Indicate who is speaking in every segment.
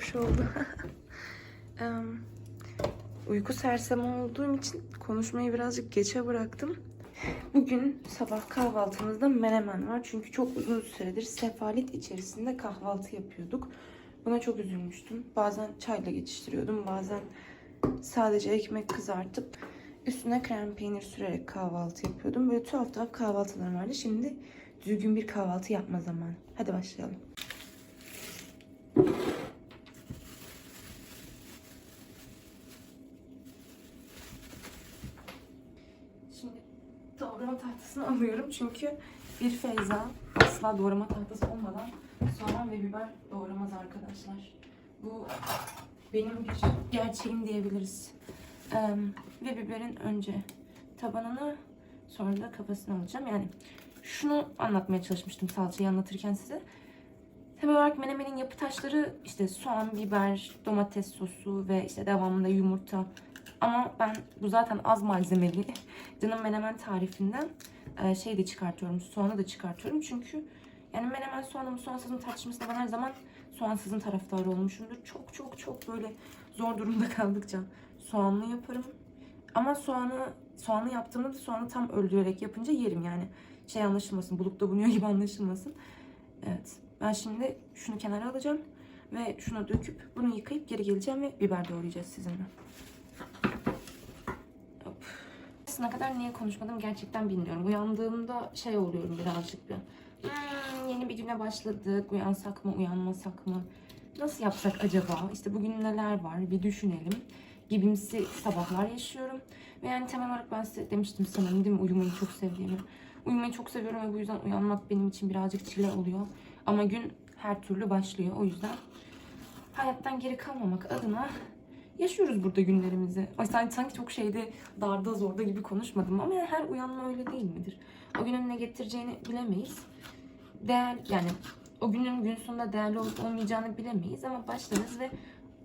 Speaker 1: şey oldu. Em, Uyku sersemi olduğum için konuşmayı birazcık geçe bıraktım. Bugün sabah kahvaltımızda menemen var. Çünkü çok uzun süredir sefalet içerisinde kahvaltı yapıyorduk. Buna çok üzülmüştüm. Bazen çayla geçiştiriyordum. Bazen sadece ekmek kızartıp üstüne krem peynir sürerek kahvaltı yapıyordum. Böyle tuhaf tuhaf kahvaltılarım vardı. Şimdi düzgün bir kahvaltı yapma zamanı. Hadi başlayalım. Şimdi doğrama alıyorum çünkü bir Feyza asla doğrama tahtası olmadan soğan ve biber doğramaz arkadaşlar. Bu benim bir gerçeğim diyebiliriz. Ee, ve biberin önce tabanını sonra da kafasını alacağım. Yani şunu anlatmaya çalışmıştım salçayı anlatırken size. Temel olarak menemenin yapı taşları işte soğan, biber, domates sosu ve işte devamında yumurta. Ama ben bu zaten az malzemeli. Canım menemen tarifinden e, şey de çıkartıyorum, soğanı da çıkartıyorum. Çünkü yani menemen soğanı mı soğansız mı tartışmasında ben her zaman soğansızın taraftarı olmuşumdur. Çok çok çok böyle zor durumda kaldıkça soğanlı yaparım. Ama soğanı soğanlı yaptığımda da soğanı tam öldürerek yapınca yerim yani. Şey anlaşılmasın, bulukta bunuyor gibi anlaşılmasın. Evet. Ben şimdi şunu kenara alacağım ve şuna döküp bunu yıkayıp geri geleceğim ve biber doğrayacağız sizinle. Hop. Aslına kadar niye konuşmadım gerçekten bilmiyorum. Uyandığımda şey oluyorum birazcık bir. Hmm, yeni bir güne başladık. Uyansak mı, uyanmasak mı? Nasıl yapsak acaba? İşte bugün neler var? Bir düşünelim. Gibimsi sabahlar yaşıyorum. Ve yani temel olarak ben size demiştim sanırım değil mi? Uyumayı çok sevdiğimi. Uyumayı çok seviyorum ve bu yüzden uyanmak benim için birazcık çile oluyor. Ama gün her türlü başlıyor. O yüzden hayattan geri kalmamak adına yaşıyoruz burada günlerimizi. Ay sanki, çok şeyde darda zorda gibi konuşmadım ama yani her uyanma öyle değil midir? O günün ne getireceğini bilemeyiz. Değer yani o günün gün sonunda değerli olup olmayacağını bilemeyiz ama başlarız ve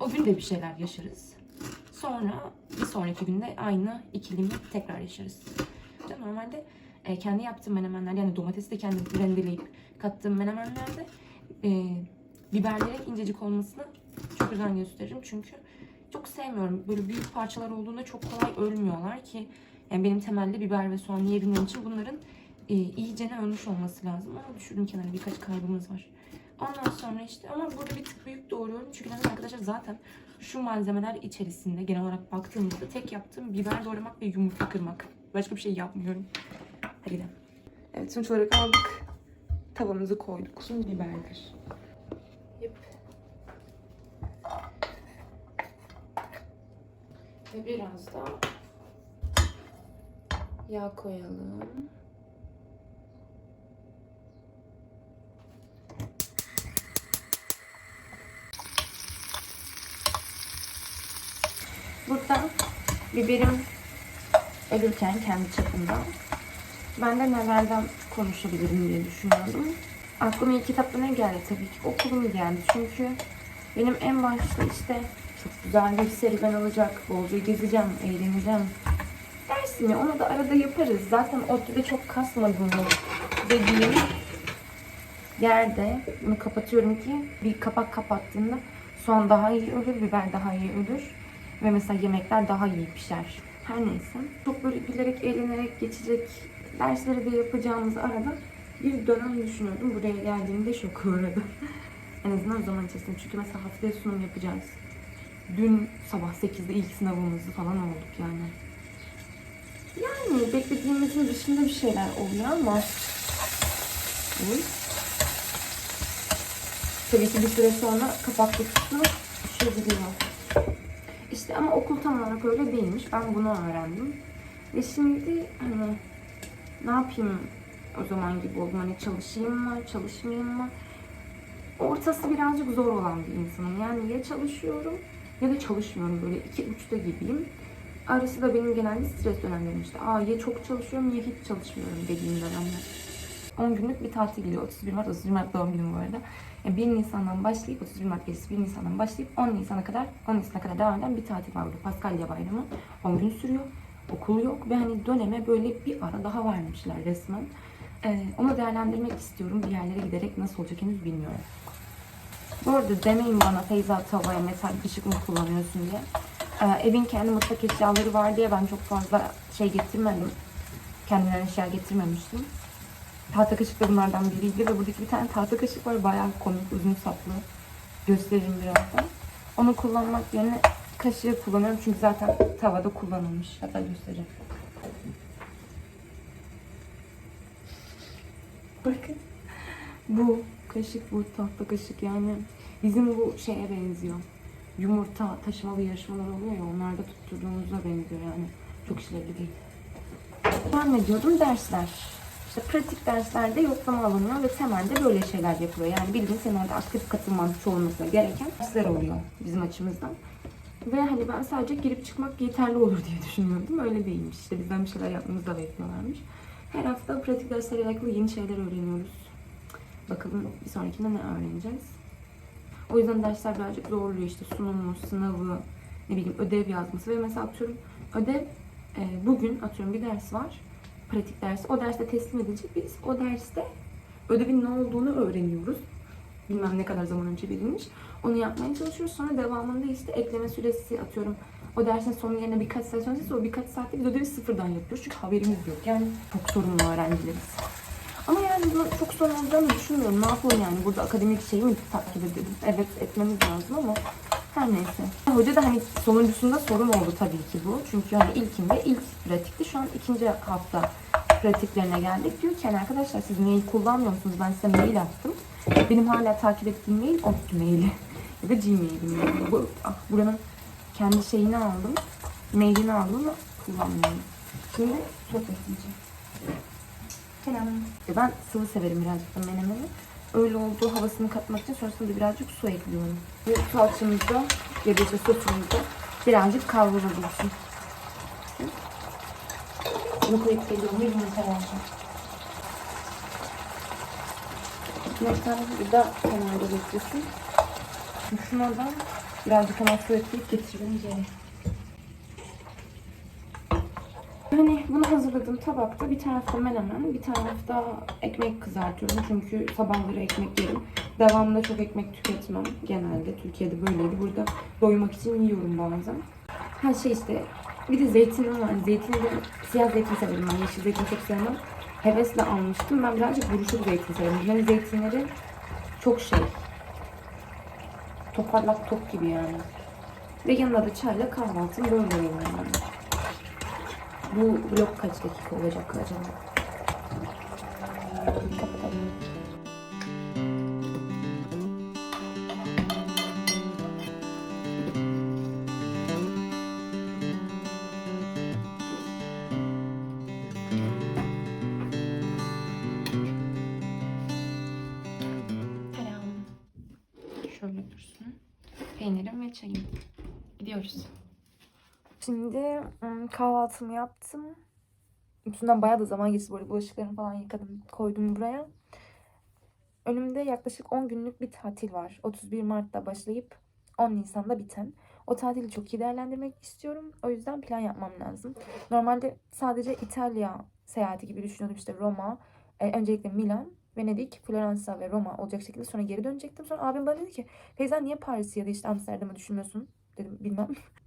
Speaker 1: o gün de bir şeyler yaşarız. Sonra bir sonraki günde aynı ikilimi tekrar yaşarız. Normalde e, kendi yaptığım menemenler yani domatesi de kendim rendeleyip kattığım menemenlerde e, biberlerin incecik olmasını çok özen gösteririm. Çünkü çok sevmiyorum. Böyle büyük parçalar olduğunda çok kolay ölmüyorlar ki yani benim temelde biber ve soğan yiyebilmem için bunların e, iyicene ölmüş olması lazım. Ama düşürdüm kenara birkaç kaybımız var. Ondan sonra işte ama burada bir tık büyük doğruyorum. Çünkü neden arkadaşlar zaten şu malzemeler içerisinde genel olarak baktığımızda tek yaptığım biber doğramak ve yumurta kırmak. Başka bir şey yapmıyorum. Hadi gidelim. Evet sonuç olarak aldık. Tavamızı koyduk. Şimdi biberler. Ve biraz da yağ koyalım. Burada biberim ölürken kendi çapımda ben de nelerden konuşabilirim diye düşünüyordum. Aklıma ilk kitapta ne geldi tabii ki okulum geldi. Çünkü benim en başta işte çok güzel bir serüven olacak. Bolca gezeceğim, eğleneceğim. Dersini onu da arada yaparız. Zaten ODTÜ'de çok kasmadığımı dediğim yerde bunu kapatıyorum ki bir kapak kapattığında soğan daha iyi ölür, biber daha iyi ölür. Ve mesela yemekler daha iyi pişer. Her neyse. Çok böyle bilerek, eğlenerek geçecek dersleri de yapacağımız arada bir dönem düşünüyordum. Buraya geldiğimde şok uğradım. en azından o zaman içerisinde. Çünkü mesela haftaya sunum yapacağız. Dün sabah 8'de ilk sınavımızı falan olduk yani. Yani beklediğimizin dışında bir şeyler oluyor ama Uy. Tabii ki bir süre sonra kapaklı kısmı düşebiliyor. İşte ama okul tam olarak öyle değilmiş. Ben bunu öğrendim. Ve şimdi hani ne yapayım o zaman gibi oldum. Hani çalışayım mı, çalışmayayım mı? Ortası birazcık zor olan bir insanım. Yani ya çalışıyorum ya da çalışmıyorum. Böyle iki uçta gibiyim. Arası da benim genelde stres dönemlerim işte. Aa ya çok çalışıyorum ya hiç çalışmıyorum dediğim dönemler. 10 günlük bir tatil geliyor. 31 Mart, 31 Mart doğum günüm bu arada. Yani 1 Nisan'dan başlayıp 31 Mart gecesi 1 Nisan'dan başlayıp 10 Nisan'a kadar 10 Nisan'a kadar devam eden bir tatil var burada. Paskalya bayramı. 10 gün sürüyor. Okul yok ve hani döneme böyle bir ara daha vermişler resmen. Ee, onu değerlendirmek istiyorum. Bir yerlere giderek nasıl olacak henüz bilmiyorum. Bu arada demeyin bana Feyza tavaya metal kaşık mı kullanıyorsun diye. Ee, evin kendi mutfak eşyaları var diye ben çok fazla şey getirmedim. Kendimden eşya getirmemiştim. Tahta kaşık da bunlardan biriydi ve buradaki bir tane tahta kaşık var. Bayağı komik, uzun saplı. Gösteririm birazdan. Onu kullanmak yerine kaşığı kullanıyorum çünkü zaten tavada kullanılmış. Hatta göstereyim. Bakın. Bu kaşık, bu tahta kaşık yani bizim bu şeye benziyor. Yumurta taşımalı yarışmalar oluyor ya onlarda tutturduğumuzda benziyor yani. Çok işlevli değil. Devam ediyorum dersler. İşte pratik derslerde yoklama alınıyor ve temelde böyle şeyler yapılıyor. Yani bildiğin senin orada aktif katılman çoğunlukla gereken dersler oluyor bizim açımızdan. Ve hani ben sadece girip çıkmak yeterli olur diye düşünüyordum. Öyle değilmiş. İşte bizden bir şeyler yapmamızı da bekliyorlarmış. Her hafta pratik derslerle alakalı yeni şeyler öğreniyoruz. Bakalım bir sonrakinde ne öğreneceğiz. O yüzden dersler birazcık zorluyor işte sunumu, sınavı, ne bileyim ödev yazması ve mesela atıyorum ödev e, bugün atıyorum bir ders var. Pratik dersi. O derste teslim edilecek. Biz o derste ödevin ne olduğunu öğreniyoruz. Bilmem ne kadar zaman önce verilmiş. Onu yapmaya çalışıyoruz. Sonra devamında işte ekleme süresi atıyorum. O dersin sonu yerine birkaç saat öncesi o birkaç saatte biz ödevi sıfırdan yapıyoruz. Çünkü haberimiz yok. Yani çok sorunlu öğrencileriz. Ama yani bunu çok sorun olacağını düşünmüyorum. Ne yapalım yani burada akademik şeyi mi takip edelim? Evet etmemiz lazım ama her neyse. Hoca da hani sonuncusunda sorun oldu tabii ki bu. Çünkü hani ilkinde ilk pratikti. Şu an ikinci hafta pratiklerine geldik. Diyor ki hani arkadaşlar siz mail kullanmıyor musunuz? Ben size mail attım. Benim hala takip ettiğim mail ODTÜ maili. Ya da Gmail'im yani. Bu, ah, buranın kendi şeyini aldım. Mailini aldım kullanmıyorum. Şimdi sohbet edeceğim. Ya Ben sıvı severim birazcık da menemeni. Öyle olduğu havasını katmak için sonrasında birazcık su ekliyorum. Ve salçamızda ya da işte sosumuzda birazcık kavrulabilirsin. Bunu koyup geliyorum. Bir yumurta vereceğim. Ekmekten burada kenarda beklesin. Şuna da birazcık hemen su ekleyip getireceğim geri. Hani bunu hazırladığım tabakta bir tarafta menemen, bir tarafta ekmek kızartıyorum. Çünkü sabahları ekmek yerim. Devamında çok ekmek tüketmem genelde. Türkiye'de böyleydi. Burada doymak için yiyorum bazen. Her şey işte. Bir de zeytinim var. Zeytin de siyah zeytin severim ben. Yeşil zeytin çok sevmem. Hevesle almıştım. Ben birazcık buruşuk zeytin severim. Yani zeytinleri çok şey. Toparlak top gibi yani. Ve yanında da çayla kahvaltım böyle oluyor yani. Bu vlog kaç dakika olacak acaba? Şöyle dursun. Peynirim ve çayım. Gidiyoruz. Şimdi ım, kahvaltımı yaptım. Üstünden bayağı da zaman geçti. Böyle bulaşıklarımı falan yıkadım. Koydum buraya. Önümde yaklaşık 10 günlük bir tatil var. 31 Mart'ta başlayıp 10 Nisan'da biten. O tatili çok iyi değerlendirmek istiyorum. O yüzden plan yapmam lazım. Normalde sadece İtalya seyahati gibi düşünüyordum. İşte Roma, e, öncelikle Milan, Venedik, Floransa ve Roma olacak şekilde sonra geri dönecektim. Sonra abim bana dedi ki Feyza niye Paris ya da işte Amsterdam'ı düşünmüyorsun? Dedim bilmem.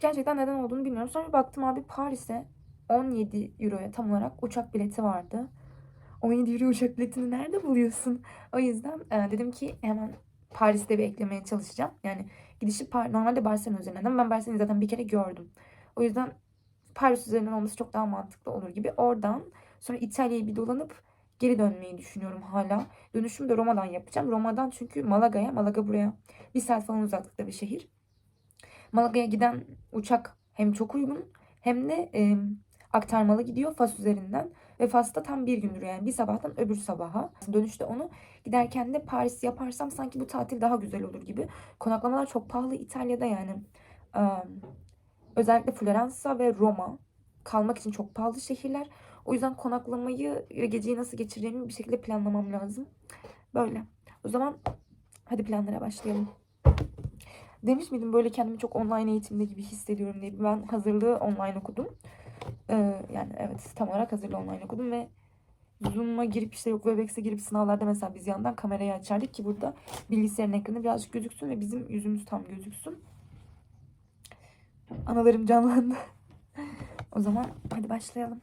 Speaker 1: Gerçekten neden olduğunu bilmiyorum. Sonra bir baktım abi Paris'e 17 euroya tam olarak uçak bileti vardı. 17 euro uçak biletini nerede buluyorsun? O yüzden e, dedim ki hemen Paris'te bir eklemeye çalışacağım. Yani gidişi Par- normalde Barcelona üzerinden ben Barcelona'yı zaten bir kere gördüm. O yüzden Paris üzerinden olması çok daha mantıklı olur gibi. Oradan sonra İtalya'yı bir dolanıp geri dönmeyi düşünüyorum hala. Dönüşümü de Roma'dan yapacağım. Roma'dan çünkü Malaga'ya, Malaga buraya bir saat falan uzaklıkta bir şehir. Malaga'ya giden uçak hem çok uygun hem de e, aktarmalı gidiyor Fas üzerinden. Ve Fas'ta tam bir gündür yani bir sabahtan öbür sabaha. Dönüşte onu giderken de Paris yaparsam sanki bu tatil daha güzel olur gibi. Konaklamalar çok pahalı İtalya'da yani. Ee, özellikle Floransa ve Roma kalmak için çok pahalı şehirler. O yüzden konaklamayı ve geceyi nasıl geçireceğimi bir şekilde planlamam lazım. Böyle. O zaman hadi planlara başlayalım. Demiş miydim böyle kendimi çok online eğitimde gibi hissediyorum diye. Ben hazırlığı online okudum. Ee, yani evet tam olarak hazırlığı online okudum ve
Speaker 2: Zoom'a girip işte yok Webex'e girip sınavlarda mesela biz yandan kamerayı açardık ki burada bilgisayarın ekranı birazcık gözüksün ve bizim yüzümüz tam gözüksün. Analarım canlandı. o zaman hadi başlayalım.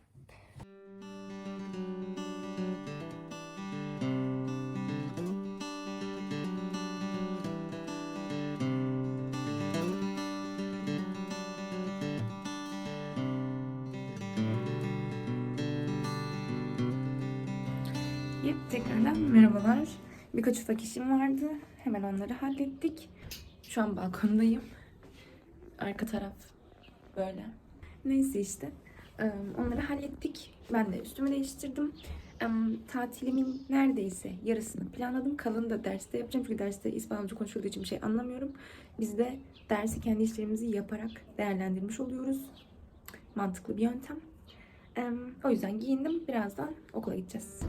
Speaker 2: Yep, tekrardan merhabalar. Birkaç ufak işim vardı. Hemen onları hallettik. Şu an balkondayım. Arka taraf böyle. Neyse işte. Onları hallettik. Ben de üstümü değiştirdim. Tatilimin neredeyse yarısını planladım. Kalanını da derste yapacağım. Çünkü derste İspanyolca konuşulduğu için bir şey anlamıyorum. Biz de dersi kendi işlerimizi yaparak değerlendirmiş oluyoruz. Mantıklı bir yöntem. O yüzden giyindim. Birazdan okula gideceğiz.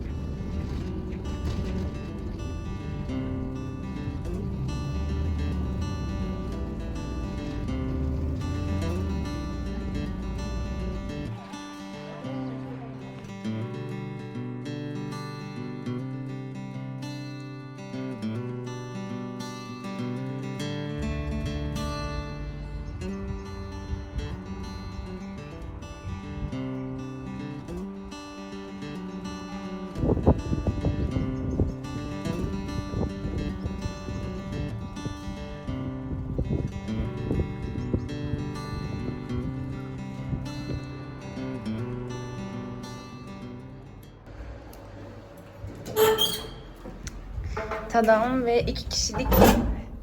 Speaker 2: Tadam ve iki kişilik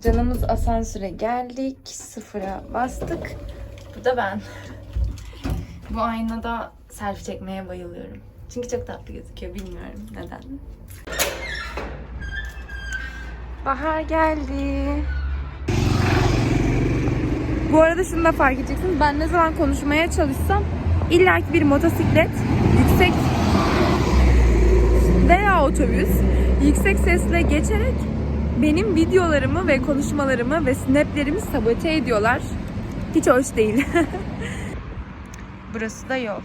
Speaker 2: canımız asansöre geldik. Sıfıra bastık. Bu da ben. Bu aynada selfie çekmeye bayılıyorum. Çünkü çok tatlı gözüküyor. Bilmiyorum neden. Bahar geldi. Bu arada şunu da fark edeceksiniz. Ben ne zaman konuşmaya çalışsam illaki bir motosiklet yüksek veya otobüs yüksek sesle geçerek benim videolarımı ve konuşmalarımı ve snaplerimi sabote ediyorlar. Hiç hoş değil. Burası da yol.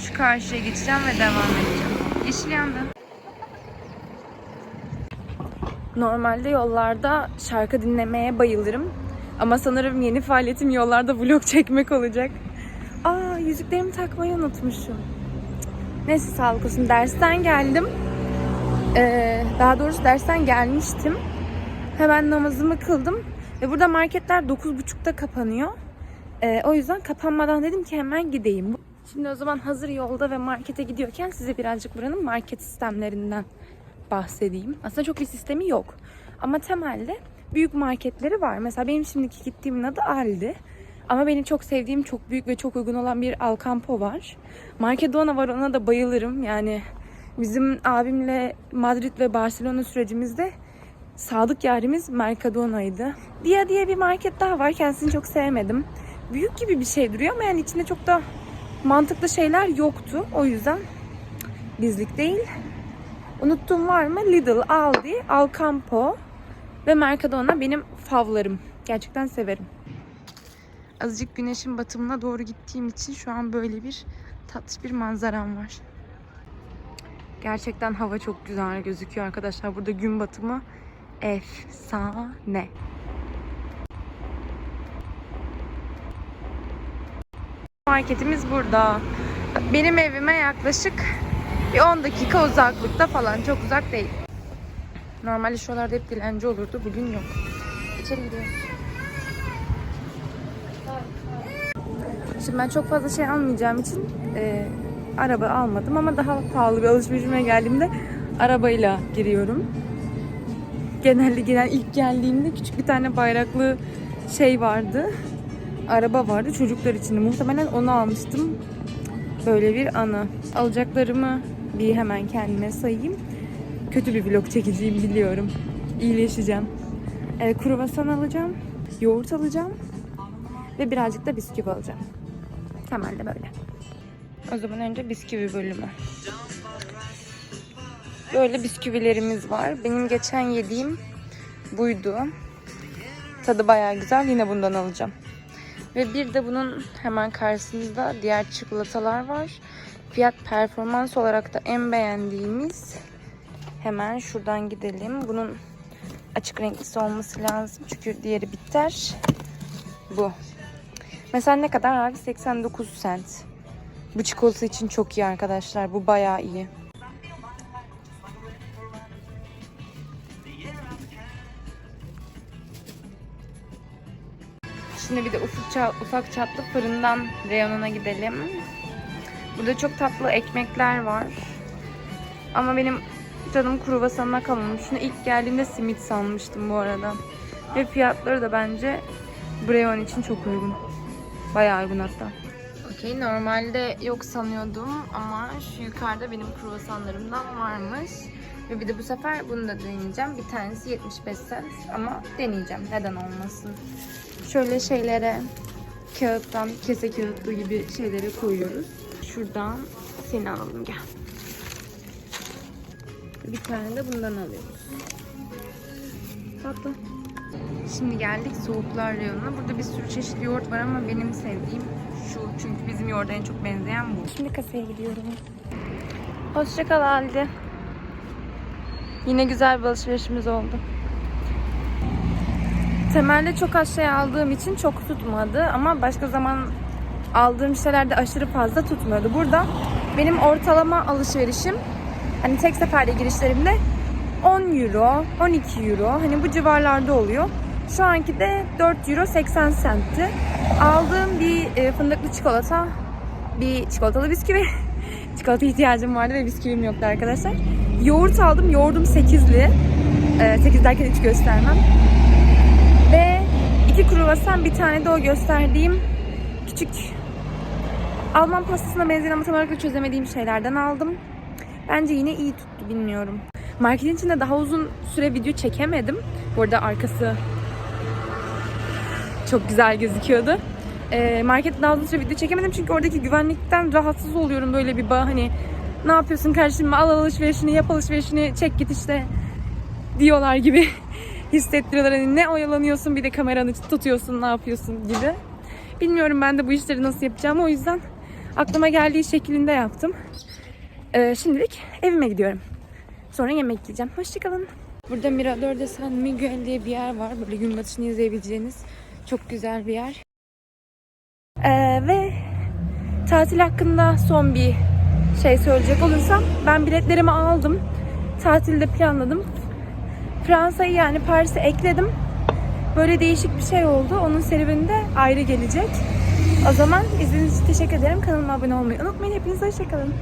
Speaker 2: Şu karşıya geçeceğim ve devam edeceğim. Yeşil yandı. Normalde yollarda şarkı dinlemeye bayılırım. Ama sanırım yeni faaliyetim yollarda vlog çekmek olacak. Aa yüzüklerimi takmayı unutmuşum. Neyse sağlık olsun. Dersten geldim. Ee, daha doğrusu dersten gelmiştim. Hemen namazımı kıldım. Ve burada marketler 9.30'da kapanıyor. Ee, o yüzden kapanmadan dedim ki hemen gideyim. Şimdi o zaman hazır yolda ve markete gidiyorken size birazcık buranın market sistemlerinden bahsedeyim. Aslında çok bir sistemi yok. Ama temelde büyük marketleri var. Mesela benim şimdiki gittiğimin adı Aldi. Ama benim çok sevdiğim, çok büyük ve çok uygun olan bir Alcampo var. Markedona var, ona da bayılırım. Yani bizim abimle Madrid ve Barcelona sürecimizde sadık yarimiz Mercadona'ydı. Dia diye bir market daha var. Kendisini çok sevmedim. Büyük gibi bir şey duruyor ama yani içinde çok da mantıklı şeyler yoktu. O yüzden bizlik değil. Unuttuğum var mı? Lidl, Aldi, Alcampo ve Mercadona benim favlarım. Gerçekten severim. Azıcık güneşin batımına doğru gittiğim için şu an böyle bir tatlış bir manzaram var. Gerçekten hava çok güzel gözüküyor arkadaşlar. Burada gün batımı efsane. Marketimiz burada. Benim evime yaklaşık bir 10 dakika uzaklıkta falan. Çok uzak değil. Normalde şuralarda hep dilenci olurdu. Bugün yok. İçeri gidiyoruz. Şimdi ben çok fazla şey almayacağım için e, araba almadım ama daha pahalı bir alışverişime geldiğimde arabayla giriyorum. Genelde gelen ilk geldiğimde küçük bir tane bayraklı şey vardı. Araba vardı çocuklar için. Muhtemelen onu almıştım. Böyle bir anı. Alacaklarımı bir hemen kendime sayayım. Kötü bir vlog çekeceğim biliyorum. İyileşeceğim. E, kruvasan alacağım. Yoğurt alacağım. Ve birazcık da bisküvi alacağım. Temelde böyle. O zaman önce bisküvi bölümü. Böyle bisküvilerimiz var. Benim geçen yediğim buydu. Tadı bayağı güzel. Yine bundan alacağım. Ve bir de bunun hemen karşısında diğer çikolatalar var. Fiyat performans olarak da en beğendiğimiz hemen şuradan gidelim. Bunun açık renklisi olması lazım. Çünkü diğeri bitter. Bu. Mesela ne kadar abi? 89 cent. Bu çikolata için çok iyi arkadaşlar. Bu bayağı iyi. Şimdi bir de ufak, ufak çaplı fırından reyonuna gidelim. Burada çok tatlı ekmekler var. Ama benim canım kruvasanına kalmamış. Şunu ilk geldiğimde simit sanmıştım bu arada. Ve fiyatları da bence Breon için çok uygun. Bayağı uygun hatta. Okey normalde yok sanıyordum ama şu yukarıda benim kruvasanlarımdan varmış. Ve bir de bu sefer bunu da deneyeceğim. Bir tanesi 75 cent ama deneyeceğim. Neden olmasın. Şöyle şeylere kağıttan kese kağıtlı gibi şeylere koyuyoruz. Şuradan seni alalım gel. Bir tane de bundan alıyoruz. Tatlı. Şimdi geldik soğuklar reyonuna. Burada bir sürü çeşitli yoğurt var ama benim sevdiğim şu. Çünkü bizim yoğurda en çok benzeyen bu. Şimdi kasaya gidiyorum. Hoşçakal Halide. Yine güzel bir alışverişimiz oldu. Temelde çok az şey aldığım için çok tutmadı ama başka zaman aldığım şeylerde aşırı fazla tutmuyordu. Burada benim ortalama alışverişim hani tek seferde girişlerimde 10 euro, 12 euro hani bu civarlarda oluyor. Şu anki de 4 euro 80 centti. Aldığım bir e, fındıklı çikolata, bir çikolatalı bisküvi. çikolata ihtiyacım vardı ve bisküvim yoktu arkadaşlar. Yoğurt aldım. Yoğurdum 8'li. E, 8 derken hiç göstermem. Ve iki kruvasan bir tane de o gösterdiğim küçük Alman pastasına benzeyen ama tam olarak çözemediğim şeylerden aldım. Bence yine iyi tuttu bilmiyorum. Marketin içinde daha uzun süre video çekemedim. Bu arada arkası çok güzel gözüküyordu. Markette daha uzun süre video çekemedim çünkü oradaki güvenlikten rahatsız oluyorum böyle bir bağ hani ne yapıyorsun kardeşim al alışverişini yap alışverişini çek git işte diyorlar gibi hissettiriyorlar. Hani ne oyalanıyorsun bir de kameranı tutuyorsun ne yapıyorsun gibi. Bilmiyorum ben de bu işleri nasıl yapacağım o yüzden aklıma geldiği şeklinde yaptım. Ee, şimdilik evime gidiyorum. Sonra yemek yiyeceğim. Hoşçakalın. Burada Mirador de San Miguel diye bir yer var. Böyle gün batışını izleyebileceğiniz çok güzel bir yer. Ee, ve tatil hakkında son bir şey söyleyecek olursam ben biletlerimi aldım. Tatilde planladım. Fransa'yı yani Paris'e ekledim. Böyle değişik bir şey oldu. Onun serüveni de ayrı gelecek. O zaman izlediğiniz için teşekkür ederim. Kanalıma abone olmayı unutmayın. Hepinize hoşçakalın.